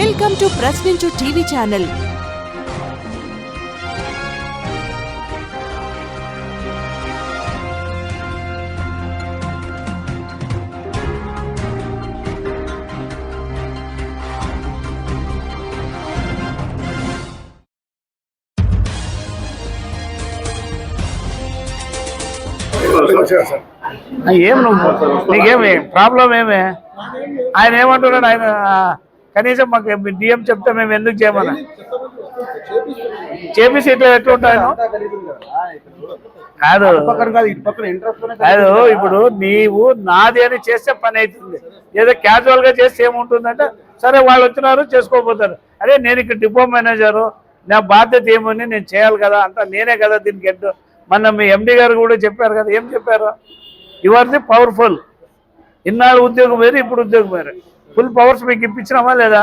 Welcome to Prashninchu TV channel ఏం నువ్వు? నీకేమి? ప్రాబ్లం ఏమి ఆయన ఏమంటున్నాడు? ఆయన కనీసం మాకు డిఎం చెప్తే మేము ఎందుకు చేయమన్నా? చేపి సీట్లు ఎట్లుంటాను కాదు. కాదు. ఇప్పుడు నీవు నాది అని చేస్తే పని అవుతుంది. ఏదో క్యాజువల్గా చేస్తే ఏముంటుందంటే సరే వాళ్ళు వచ్చినారు చేసుకోపోతారు అరే నేను ఇక్కడ డిపో మేనేజరు నా బాధ్యత ఏమని నేను చేయాలి కదా అంతా నేనే కదా దీనికి హెడ్. మొన్న మీ ఎండి గారు కూడా చెప్పారు కదా ఏం చెప్పారు? యు ఆర్ ది పవర్ఫుల్ ఇన్నాళ్ళు ఉద్యోగం వేరు ఇప్పుడు ఉద్యోగం వేరు. ఫుల్ పవర్స్ మీకు ఇప్పించినామా లేదా?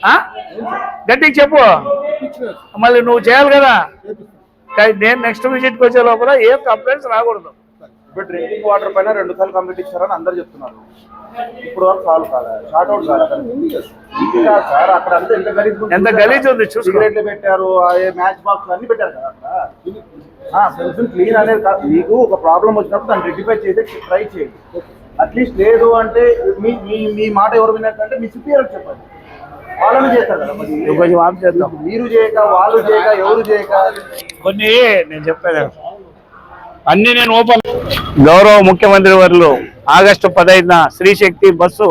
ఆ? గట్టిగా చెప్పు. మళ్ళీ నువ్వు చేయాలి కదా? నేను నెక్స్ట్ విజిట్కి వచ్చే లోపల ఏం కంప్లైంట్స్ రాకూడదు. ఇప్పుడు డ్రింకింగ్ వాటర్ పైన రెండు సార్లు కంప్లీట్ ఇచ్చారని అందరు చెప్తున్నారు. ఇప్పుడు వరకు సాల్వ్ కాదా షార్ట్ అవుట్ కాదా సార్ అక్కడ అంతా ఎంత గలీజ్ ఉంది. ఎంత గలీజ్ ఉంది సిగరెట్లు పెట్టారు మ్యాచ్ బాక్స్ అన్ని పెట్టారు కదా అక్కడ. క్లీన్ అనేది కాదు. మీకు ఒక ప్రాబ్లం వచ్చినప్పుడు దాన్ని రెక్టిఫై చేసి ట్రై చేయండి. అట్లీస్ట్ లేదు అంటే మీ మీ మీ మాట ఎవరు విన్నట్టు మీ సుపీరియర్ చెప్పండి. వాళ్ళని చేస్తారు కదా మరి. చేద్దాం. చేయక వాళ్ళు చేయక ఎవరు చేయక. కొన్ని నేను చెప్పేది అన్ని నేను ఓపెన్ గౌరవ ముఖ్యమంత్రి వర్యులు ఆగస్టు పదహైదున శ్రీశక్తి బస్సు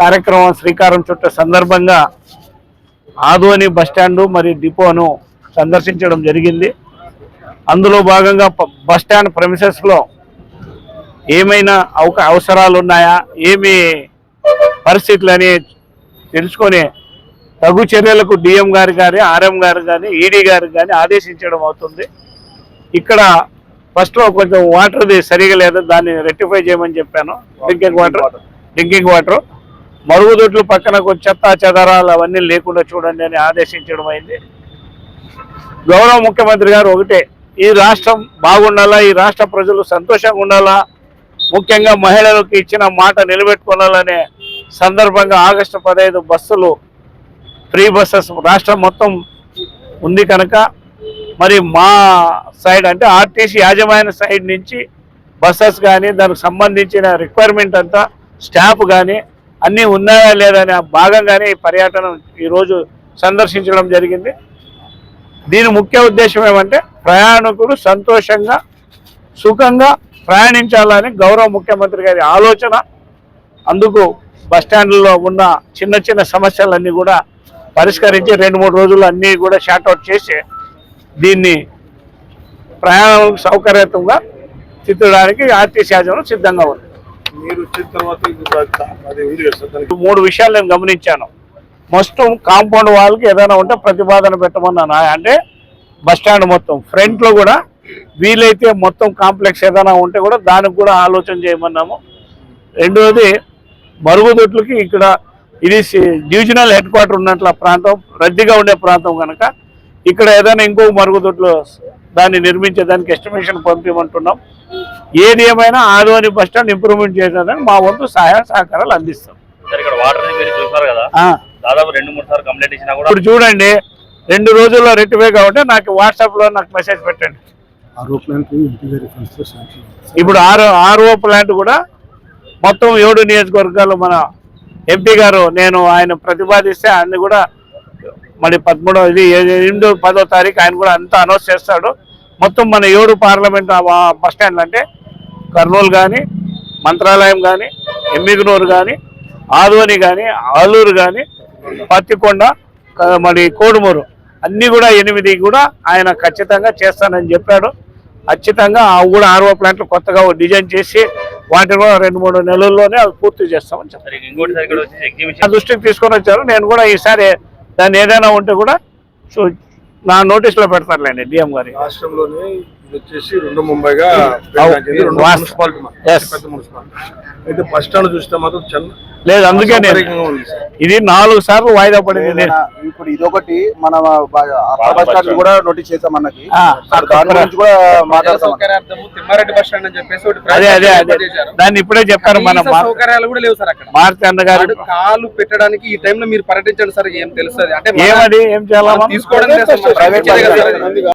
కార్యక్రమం శ్రీకారం చుట్ట సందర్భంగా ఆదోని బస్టాండు మరియు డిపోను సందర్శించడం జరిగింది. అందులో భాగంగా బస్టాండ్ ప్రెమిసెస్లో ఏమైనా అవక అవసరాలు ఉన్నాయా ఏమి పరిస్థితులు అని తెలుసుకొని తగు చర్యలకు డిఎం గారు కానీ ఆర్ఎం గారు కానీ ఈడీ గారు కానీ ఆదేశించడం అవుతుంది. ఇక్కడ ఫస్ట్లో కొంచెం వాటర్ది సరిగా లేదు దాన్ని రెక్టిఫై చేయమని చెప్పాను. Drinking water. Drinking water. మరుగుదొడ్లు పక్కన కొంచెం చెత్త చెదరాలు అవన్నీ లేకుండా చూడండి అని ఆదేశించడం అయింది. గౌరవ ముఖ్యమంత్రి గారు ఒకటే ఈ రాష్ట్రం బాగుండాలా? ఈ రాష్ట్ర ప్రజలు సంతోషంగా ఉండాలా? ముఖ్యంగా మహిళలకు ఇచ్చిన మాట నిలబెట్టుకోవాలనే సందర్భంగా ఆగస్టు పదహైదు బస్సులు ఫ్రీ బస్సెస్ రాష్ట్రం మొత్తం ఉంది కనుక మరి మా సైడ్ అంటే ఆర్టీసీ యాజమాన్య సైడ్ నుంచి బస్సెస్ కానీ దానికి సంబంధించిన రిక్వైర్మెంట్ అంతా స్టాఫ్ కానీ అన్నీ ఉన్నాయా లేదా అనే భాగంగానే ఈ పర్యటన ఈరోజు సందర్శించడం జరిగింది. దీని ముఖ్య ఉద్దేశం ఏమంటే ప్రయాణికులు సంతోషంగా సుఖంగా ప్రయాణించాలని గౌరవ ముఖ్యమంత్రి గారి ఆలోచన. అందుకు బస్టాండ్లో ఉన్న చిన్న చిన్న సమస్యలన్నీ కూడా పరిష్కరించి రెండు మూడు రోజులు అన్నీ కూడా షార్ట్అవుట్ చేసి దీన్ని ప్రయాణం సౌకర్యతంగా చిత్తడానికి ఆర్టీసీ యాజమాన్యం సిద్ధంగా ఉంది. మూడు విషయాలు నేను గమనించాను. మొత్తం కాంపౌండ్ వాళ్ళకి ఏదైనా ఉంటే ప్రతిపాదన పెట్టమన్నాను. అంటే బస్ స్టాండ్ మొత్తం ఫ్రంట్లో కూడా వీలైతే మొత్తం కాంప్లెక్స్ ఏదైనా ఉంటే కూడా దానికి కూడా ఆలోచన చేయమన్నాము. రెండవది మరుగుదొడ్లకి ఇక్కడ ఇది డివిజనల్ హెడ్ క్వార్టర్ ఉన్నట్ల ప్రాంతం రద్దీగా ఉండే ప్రాంతం కనుక ఇక్కడ ఏదైనా ఇంకో మరుగుదొడ్లు దాన్ని నిర్మించేదానికి ఎస్టిమేషన్ పంపించమంటున్నాం ఏది ఏమైనా ఆదోని బస్ స్టాండ్ ఇంప్రూవ్మెంట్ చేయడానికి మా వంతు సహాయ సహకారాలు అందిస్తాం. ఇప్పుడు చూడండి రెండు రోజుల్లో రెట్టివే కాబట్టి నాకు వాట్సాప్లో నాకు మెసేజ్ పెట్టండి. ఆర్ఓ ప్లాంట్ ఇంటి గారి శాంక్షన్ ఇప్పుడు ఆరో ఆర్ఓ ప్లాంట్ కూడా మొత్తం ఏడు నియోజకవర్గాలు మన ఎంపీ గారు నేను ఆయన ప్రతిపాదిస్తే అన్ని కూడా మరి పదమూడో ఇది ఏ- ఎనిమిదో పదో తారీఖు ఆయన కూడా అంతా అనౌన్స్ చేస్తాడు. మొత్తం మన ఏడు పార్లమెంట్ బస్ స్టాండ్లు అంటే కర్నూలు కానీ మంత్రాలయం కానీ ఎమ్మిగనూరు కానీ ఆదోని కానీ ఆలూరు కానీ పత్తికొండ మరి కోడుమూరు అన్నీ కూడా ఎనిమిది కూడా ఆయన ఖచ్చితంగా చేస్తానని చెప్పాడు. ఖచ్చితంగా అవి కూడా ఆర్ఓ ప్లాంట్లు కొత్తగా డిజైన్ చేసి వాటిని కూడా రెండు మూడు నెలల్లోనే అవి పూర్తి చేస్తామని చెప్పారు. దృష్టికి తీసుకొని వచ్చారు. నేను కూడా ఈసారి దాన్ని ఏదైనా ఉంటే కూడా నా నోటీస్లో పెడతారులేండి డిఎం గారి. రాష్ట్రంలోనే వచ్చేసి రెండు ముంబైగా అయితే బస్ స్టాండ్ చూస్తే మాత్రం చాలా లేదు అందుకే. ఇది నాలుగు సార్లు వాయిదా పడింది. ఇప్పుడు ఇదొకటి మన బస్ స్టాండ్ కూడా నోటీస్ చేసాం కూడా సౌకర్యార్థము తిమ్మారెడ్డి బస్ స్టాండ్ అని చెప్పేసి అదే అదే అదే. దాన్ని ఇప్పుడే చెప్పారు మన సౌకర్యాలు కూడా లేవు సార్ అక్కడ. మారుతి అన్న గారు వాడు కాలు పెట్టడానికి ఈ టైంలో మీరు పర్యటించండి సార్ ఏం తెలుస్తుంది? అంటే ఏమది? ఏం మనం తీసుకోవడం